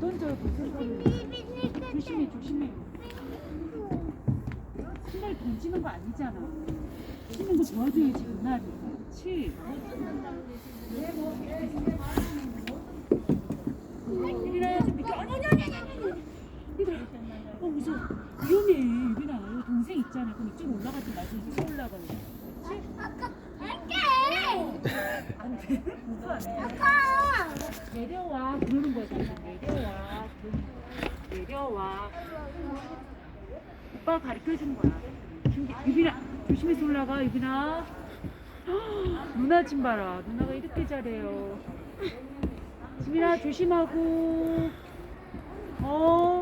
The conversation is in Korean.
벗어요, 벗어요. 조심해, 조심해. 신발 던지는 거 아니잖아. 치는 거 도와줘야지, 그날이. 그렇지. 좀 비켜. 아니, 아니, 아니, 아니, 아니. 유빈아. 어, 무서워. 위험해, 유빈아. 동생 있잖아. 그럼 이쪽 올라가지 말고 이쪽 올라가는 거야. 그렇지? 안 돼. 무서워, 안 돼. 내려와 그러는 거야 내려와. 오빠가 가르쳐 준 거야. 준비 유빈아 조심해서 올라가 유빈아. 헉, 누나 좀 봐라. 누나가 이렇게 잘해요. 지민아 조심하고. 어